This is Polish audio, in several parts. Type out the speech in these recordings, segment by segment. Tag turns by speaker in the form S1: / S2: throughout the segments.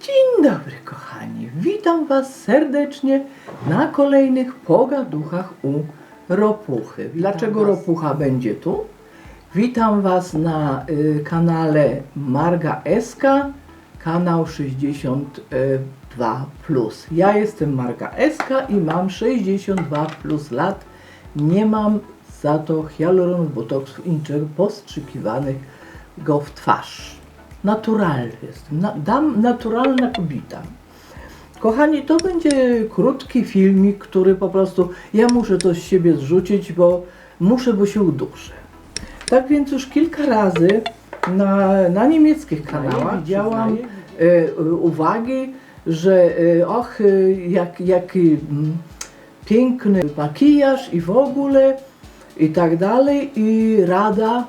S1: Dzień dobry, kochani. Witam Was serdecznie na kolejnych pogaduchach u Ropuchy. Dlaczego Ropucha będzie tu? Witam Was na y, kanale Marga SK, kanał 62. Ja jestem Marga SK i mam 62 plus lat. Nie mam za to hialuronów, botoksów i niczego postrzykiwanych go w twarz. Naturalny jestem, na, dam naturalna kobieta. Kochani, to będzie krótki filmik, który po prostu ja muszę to z siebie zrzucić, bo muszę, bo się uduszę. Tak więc już kilka razy na, na niemieckich kanałach widziałam e, uwagi, że e, och, e, jak, jaki mm, piękny makijaż i w ogóle i tak dalej i rada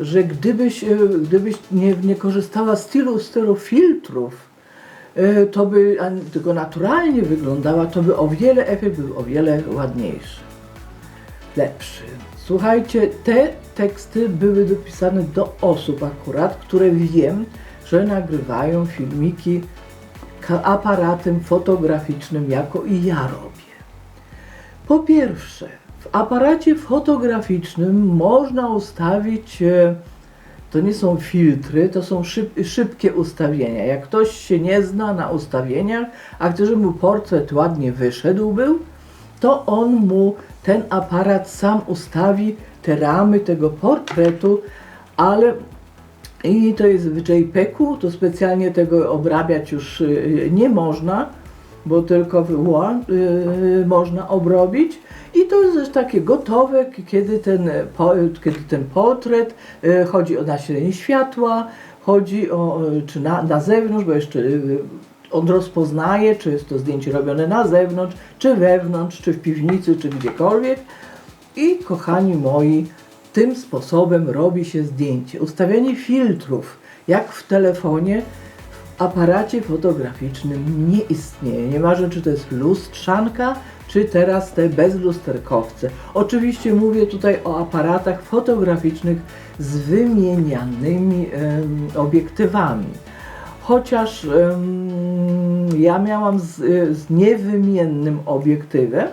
S1: że gdybyś, e, gdybyś nie, nie korzystała z tylu, filtrów, to by tylko naturalnie wyglądała, to by o wiele efekt był o wiele ładniejszy, lepszy. Słuchajcie, te teksty były dopisane do osób akurat, które wiem, że nagrywają filmiki aparatem fotograficznym, jako i ja robię. Po pierwsze, w aparacie fotograficznym można ustawić, e, to nie są filtry, to są szyb, szybkie ustawienia. Jak ktoś się nie zna na ustawieniach, a chce, żeby mu portret ładnie wyszedł był, to on mu ten aparat sam ustawi te ramy tego portretu, ale i to jest w JPEG-u, to specjalnie tego obrabiać już y, nie można, bo tylko w WA y, można obrobić. I to jest już takie gotowe, kiedy ten, kiedy ten portret, y, chodzi o nasilenie światła, chodzi o, y, czy na, na zewnątrz, bo jeszcze on rozpoznaje, czy jest to zdjęcie robione na zewnątrz, czy wewnątrz, czy w piwnicy, czy gdziekolwiek. I kochani moi, tym sposobem robi się zdjęcie. Ustawianie filtrów, jak w telefonie, w aparacie fotograficznym nie istnieje. Nieważne, czy to jest lustrzanka, czy teraz te bezlusterkowce. Oczywiście mówię tutaj o aparatach fotograficznych z wymienianymi obiektywami. Chociaż ja miałam z, z niewymiennym obiektywem,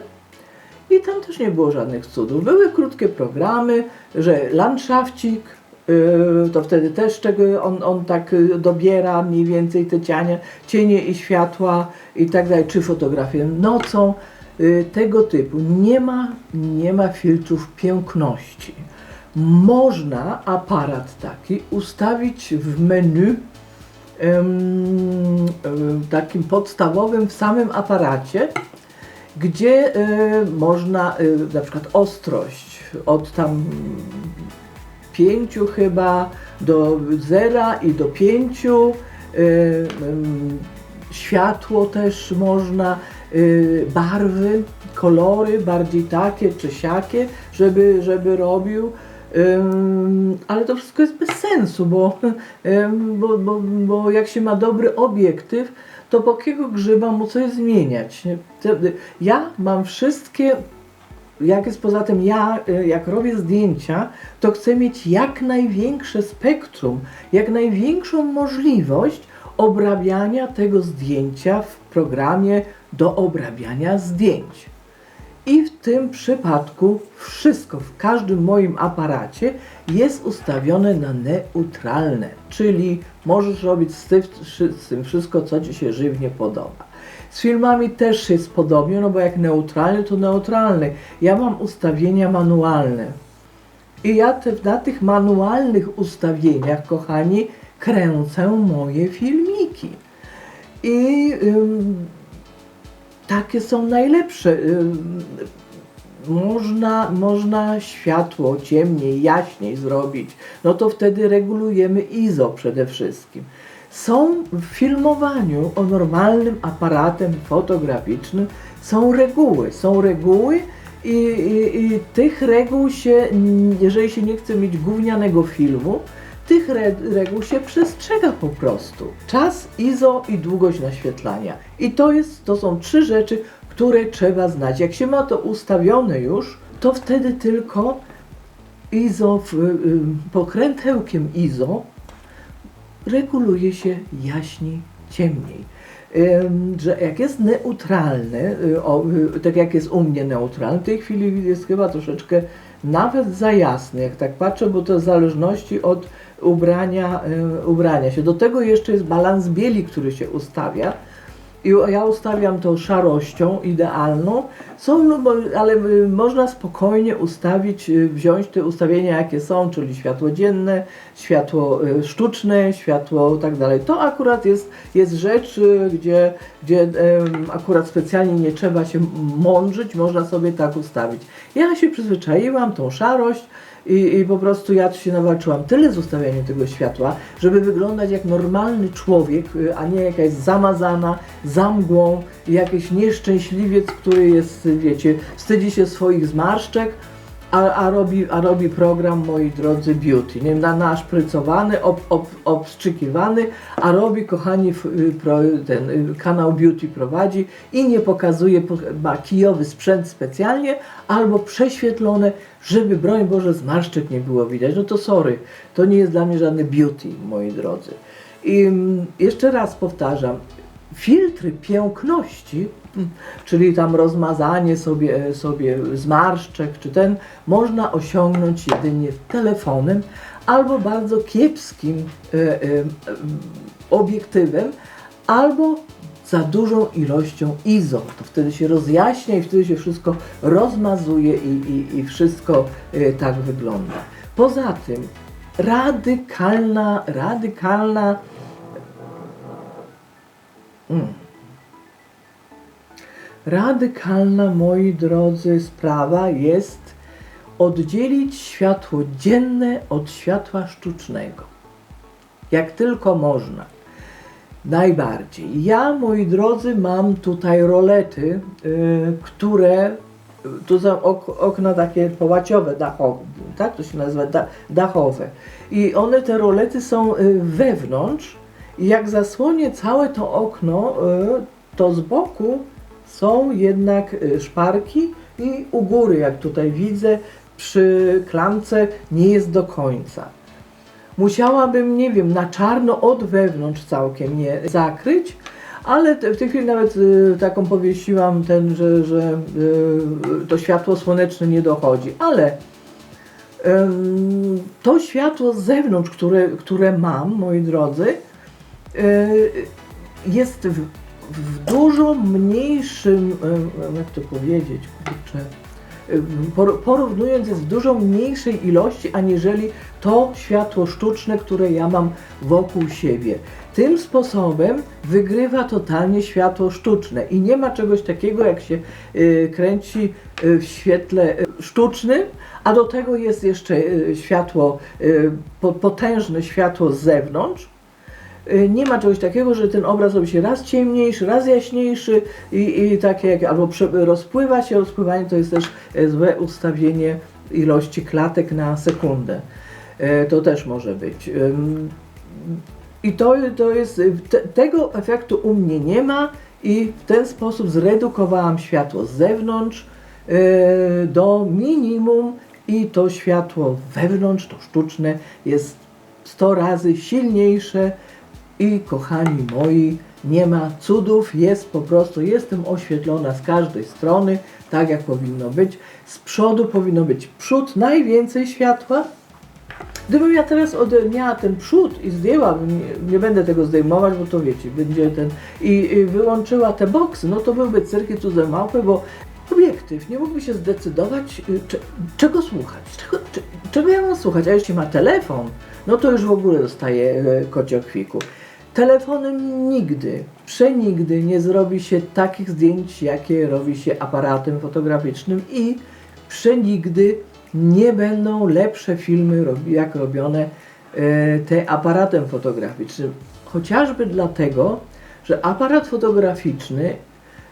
S1: i tam też nie było żadnych cudów. Były krótkie programy, że landszafcik, yy, to wtedy też czego on, on tak y, dobiera mniej więcej te cienie, cienie i światła i tak dalej, czy fotografię nocą, yy, tego typu. Nie ma, nie ma filtrów piękności. Można aparat taki ustawić w menu takim podstawowym w samym aparacie, gdzie y, można y, na przykład ostrość od tam pięciu chyba do zera i do pięciu, y, ym, światło też można, barwy, kolory bardziej takie czy siakie, żeby, żeby robił. Ale to wszystko jest bez sensu, bo, bo, bo, bo jak się ma dobry obiektyw, to po jakiego grzyba mu coś zmieniać? Ja mam wszystkie, jak jest poza tym, ja y, jak robię zdjęcia, to chcę mieć jak największe spektrum, jak największą możliwość obrabiania tego zdjęcia w programie do obrabiania zdjęć. I w tym przypadku wszystko w każdym moim aparacie jest ustawione na neutralne, czyli możesz robić z tym, wszystko, co Ci się żywnie podoba. Z filmami też jest podobnie, no bo jak neutralny, to neutralny. Ja mam ustawienia manualne. I ja te, na tych manualnych ustawieniach, kochani, kręcę moje filmiki. I ym, takie są najlepsze. Można, można światło ciemniej, jaśniej zrobić. No to wtedy regulujemy ISO przede wszystkim. Są w filmowaniu o normalnym aparatem fotograficznym są reguły. Są reguły i, i, i tych reguł się, jeżeli się nie chce mieć gównianego filmu, tych re reguł się przestrzega po prostu. Czas, ISO i długość naświetlania. I to, jest, to są trzy rzeczy, które trzeba znać. Jak się ma to ustawione już, to wtedy tylko ISO, y, pokrętełkiem ISO reguluje się jaśniej, ciemniej. Że jak jest neutralny, y, y, tak jak jest u mnie neutralny, w tej chwili jest chyba troszeczkę nawet za jasny, jak tak patrzę, bo to w zależności od ubrania, y, ubrania się. Do tego jeszcze jest balans bieli, który się ustawia. I ja ustawiam to szarością idealną, są, no ale y, można spokojnie ustawić, y, wziąć te ustawienia jakie są, czyli światło dzienne, światło sztuczne, światło tak dalej. To akurat jest, jest rzecz, gdzie, gdzie akurat specjalnie nie trzeba się mądrzyć, można sobie tak ustawić. Ja się przyzwyczaiłam, tą szarość, i, I po prostu ja się nawalczyłam tyle z ustawianiem tego światła, żeby wyglądać jak normalny człowiek, y, a nie jakaś zamazana, za mgłą, jakiś nieszczęśliwiec, który jest, wiecie, wstydzi się swoich zmarszczek, a, a, robi, a robi program, moi drodzy, beauty. Nie na, naszprycowany, ob, ob, obstrzykiwany, a robi, kochani, y, pro, ten y, kanał beauty prowadzi i nie pokazuje, po- ma kijowy sprzęt specjalnie, albo prześwietlone, żeby, broń Boże, zmarszczek nie było widać. No to sorry, to nie jest dla mnie żadne beauty, moi drodzy. I mm, jeszcze raz powtarzam, filtry piękności, czyli tam rozmazanie sobie, sobie zmarszczek, czy ten, można osiągnąć jedynie telefonem albo bardzo kiepskim e, e, obiektywem, albo za dużą ilością ISO. To wtedy się rozjaśnia i wtedy się wszystko rozmazuje i, i, i wszystko e, tak wygląda. Poza tym radykalna, radykalna Mm. Radykalna, moi drodzy, sprawa jest oddzielić światło dzienne od światła sztucznego. Jak tylko można. Najbardziej. Ja, moi drodzy, mam tutaj rolety, y, które tu są ok, okna takie połaciowe, dachowe, tak to się nazywa, da, dachowe. I one, te rolety są y, wewnątrz i jak zasłonię całe to okno, y, to z boku są jednak y, szparki i u góry, jak tutaj widzę, przy klamce nie jest do końca. Musiałabym, nie wiem, na czarno od wewnątrz całkiem je zakryć, ale w tej chwili nawet y, taką powiesiłam ten, że, że y, to światło słoneczne nie dochodzi, ale to światło z zewnątrz, które, które mam, moi drodzy, jest w, dużo mniejszym, jak to powiedzieć, kurczę, por- porównując jest w dużo mniejszej ilości, aniżeli to światło sztuczne, które ja mam wokół siebie. Tym sposobem wygrywa totalnie światło sztuczne i nie ma czegoś takiego, jak się y, kręci y, w świetle y, sztucznym, a do tego jest jeszcze światło, po, potężne światło z zewnątrz. Y, Nie ma czegoś takiego, że ten obraz robi się raz ciemniejszy, raz jaśniejszy i, i takie jak, albo rozpływa się, rozpływanie to jest też e, złe ustawienie ilości klatek na sekundę. E, To też może być. I to, to jest, te, tego efektu u mnie nie ma i w ten sposób zredukowałam światło z zewnątrz e, do minimum i to światło wewnątrz, to sztuczne, jest 100 razy silniejsze i kochani moi, nie ma cudów, jest po prostu, jestem oświetlona z każdej strony, tak jak powinno być. Z przodu powinno być przód, najwięcej światła. Gdybym ja teraz miała ten przód i zdjęłabym, nie, nie będę tego zdejmować, bo to wiecie, będzie ten, i, i wyłączyła te boksy, no to byłby cyrki cudze małpy, bo obiektyw nie mógłby się zdecydować, y, cze, czego słuchać, czego, cze, czego ja mam słuchać, a jeśli ma telefon, no to już w ogóle dostaje e, kociokwiku. Telefonem nigdy, przenigdy nie zrobi się takich zdjęć, jakie robi się aparatem fotograficznym i przenigdy nie będą lepsze filmy, jak robione e, te aparatem fotograficznym. Chociażby dlatego, że aparat fotograficzny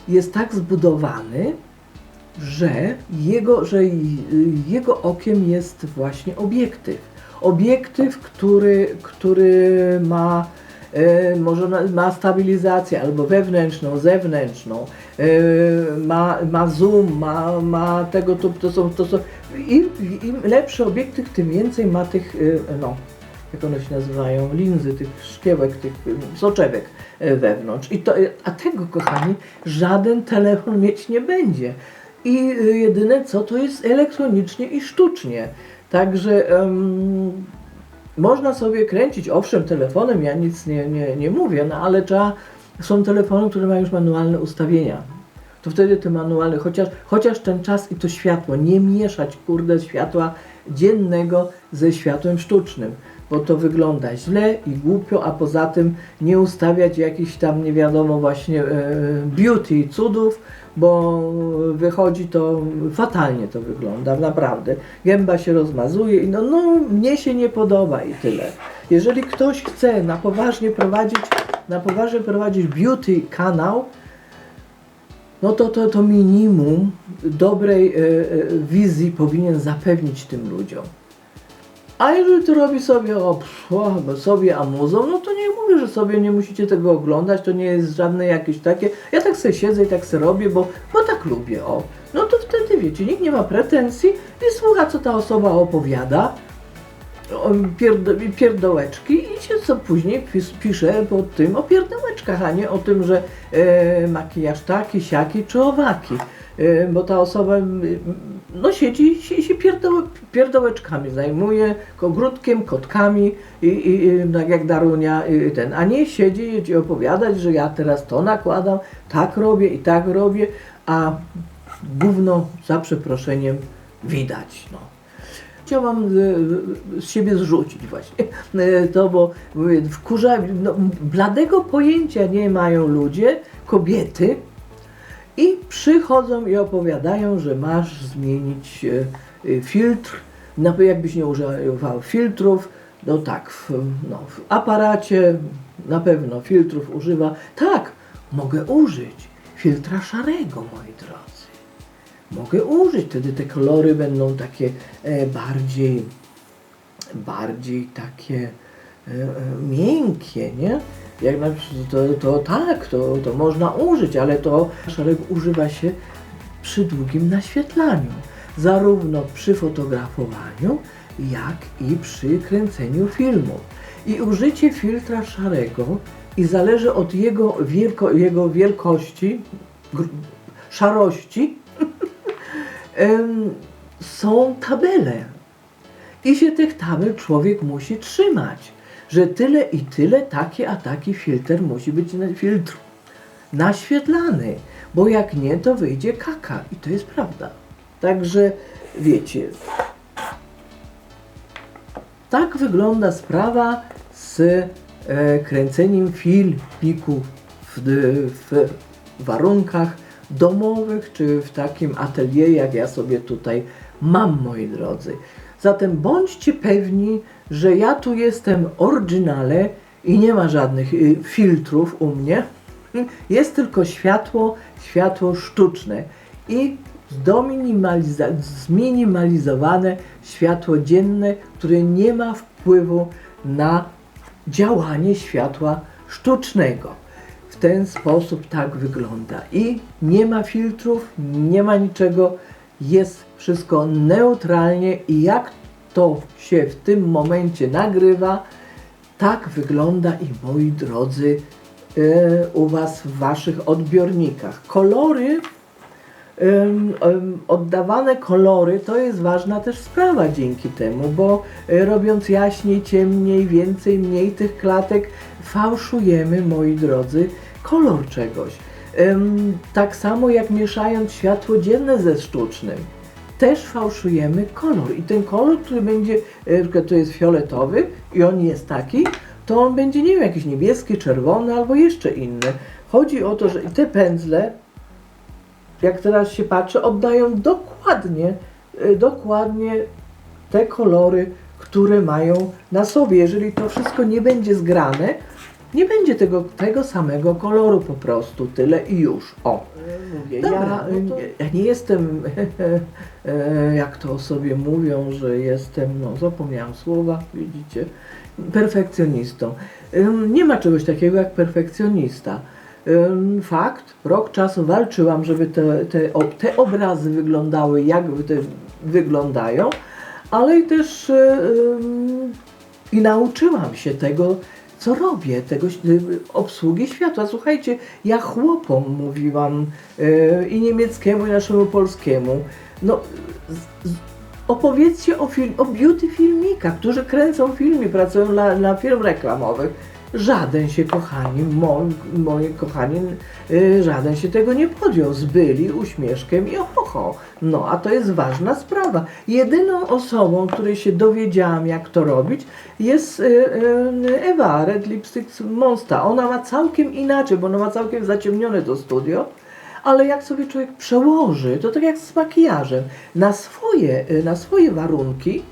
S1: jest tak zbudowany, że jego, że jego okiem jest właśnie obiektyw. obiektyw, który, który ma może na- ma stabilizację albo wewnętrzną, zewnętrzną, e, ma, ma zoom, ma, ma tego typu, to są, to są im, im lepszy obiektyw, tym więcej ma tych, e, no, jak one się nazywają, linzy, tych szkiełek, tych e, soczewek e, wewnątrz. I to, e, a tego, kochani, żaden telefon mieć nie będzie. I e, jedyne co, to jest elektronicznie i sztucznie. Także em, można sobie kręcić, owszem, telefonem, ja nic nie, nie, nie mówię, no ale trzeba, są telefony, które mają już manualne ustawienia. To wtedy te manualne, chociaż, chociaż ten czas i to światło, nie mieszać, kurde, światła dziennego ze światłem sztucznym, bo to wygląda źle i głupio, a poza tym nie ustawiać jakichś tam, nie wiadomo, właśnie e, beauty i cudów, bo wychodzi to, fatalnie to wygląda, naprawdę. Gęba się rozmazuje i no, no mnie się nie podoba i tyle. Jeżeli ktoś chce na poważnie prowadzić, na poważnie prowadzić beauty kanał, no to, to, to minimum dobrej e, e, wizji powinien zapewnić tym ludziom. A jeżeli to robi sobie, o, pff, sobie amuzą, no to nie mówię, że sobie nie musicie tego oglądać, to nie jest żadne jakieś takie, ja tak sobie siedzę i tak sobie robię, bo, bo tak lubię, o. No to wtedy wiecie, nikt nie ma pretensji i słucha, co ta osoba opowiada, pierdo, pierdołeczki i się co później pis, pisze pod tym o pierdołeczkach, a nie o tym, że e, makijaż taki, siaki czy owaki. E, bo ta osoba no siedzi się, się pierdo, pierdołeczkami zajmuje, ogródkiem, kotkami i, i, i tak jak Darunia i ten, a nie siedzi i opowiadać, że ja teraz to nakładam, tak robię i tak robię, a gówno za przeproszeniem widać. No chciałam e, z siebie zrzucić właśnie e, to, bo wkurza, no, bladego pojęcia nie mają ludzie, kobiety i przychodzą i opowiadają, że masz zmienić e, e, filtr, no jakbyś nie używał filtrów, no tak, w, no, w aparacie na pewno filtrów używa, tak, mogę użyć filtra szarego, moi drodzy mogę użyć. Wtedy te kolory będą takie e, bardziej, bardziej takie e, e, miękkie, nie? Jak na przykład, to, to tak, to, to można użyć, ale to szereg używa się przy długim naświetlaniu. Zarówno przy fotografowaniu, jak i przy kręceniu filmu. I użycie filtra szarego i zależy od jego, wielko, jego wielkości, szarości, są tabele. I się tych tabel człowiek musi trzymać, że tyle i tyle, taki a taki filtr musi być na, filtr naświetlany, bo jak nie, to wyjdzie kaka i to jest prawda. Także wiecie, tak wygląda sprawa z e, kręceniem filmików w, w warunkach domowych, czy w takim atelier, jak ja sobie tutaj mam, moi drodzy. Zatem bądźcie pewni, że ja tu jestem oryginale i nie ma żadnych y, filtrów u mnie. Jest tylko światło, światło sztuczne i zminimalizowane światło dzienne, które nie ma wpływu na działanie światła sztucznego. W ten sposób tak wygląda. I nie ma filtrów, nie ma niczego, jest wszystko neutralnie i jak to się w tym momencie nagrywa, tak wygląda i moi drodzy e, u Was w Waszych odbiornikach. Kolory oddawane kolory to jest ważna też sprawa dzięki temu, bo y, robiąc jaśniej, ciemniej, więcej, mniej tych klatek, fałszujemy, moi drodzy, kolor czegoś. Tak samo jak mieszając światło dzienne ze sztucznym, też fałszujemy kolor. I ten kolor, który będzie, y, na to jest fioletowy i on jest taki, to on będzie, nie wiem, jakiś niebieski, czerwony albo jeszcze inny. Chodzi o to, że te pędzle jak teraz się patrzę, oddają dokładnie, y, dokładnie te kolory, które mają na sobie. Jeżeli to wszystko nie będzie zgrane, Nie będzie tego, tego samego koloru po prostu, tyle i już. O, mówię,
S2: Dobra,
S1: ja,
S2: no to-
S1: ja nie jestem, e, jak to o sobie mówią, że jestem, no zapomniałam słowa, widzicie, perfekcjonistą. Nie ma czegoś takiego jak perfekcjonista. Fakt, rok czasu walczyłam, żeby te, te, te obrazy wyglądały jak te wyglądają, ale i też e, i nauczyłam się tego, co robię, tego y, obsługi światła. Słuchajcie, ja chłopom mówiłam y, i niemieckiemu, i naszemu polskiemu. No, z, z, opowiedzcie o, film, o beauty filmikach, którzy kręcą filmy, pracują dla, dla firm reklamowych. Żaden się, kochani, moi, moi kochani, y, żaden się tego nie podjął. Zbyli uśmieszkiem i ohoho. No, a to jest ważna sprawa. Jedyną osobą, której się dowiedziałam, jak to robić, jest y, y, Ewa Red Lipstick Monster. Ona ma całkiem inaczej, bo ona ma całkiem zaciemnione to studio, ale jak sobie człowiek przełoży, to tak jak z makijażem, na swoje, na swoje warunki,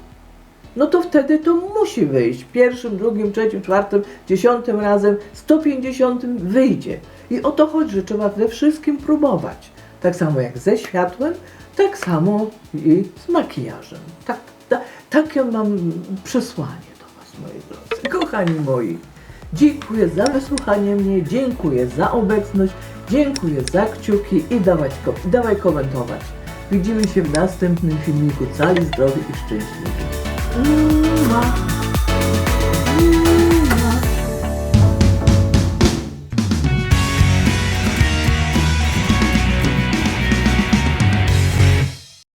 S1: no to wtedy to musi wyjść. Pierwszym, drugim, trzecim, czwartym, dziesiątym razem, 150 wyjdzie. I o to chodzi, że trzeba we wszystkim próbować. Tak samo jak ze światłem, tak samo i z makijażem. Tak, ta, takie mam przesłanie do Was, moi drodzy. Kochani moi, dziękuję za wysłuchanie mnie, dziękuję za obecność, dziękuję za kciuki i dawać, dawaj komentować. Widzimy się w następnym filmiku. Cali, zdrowi i szczęśliwi. uma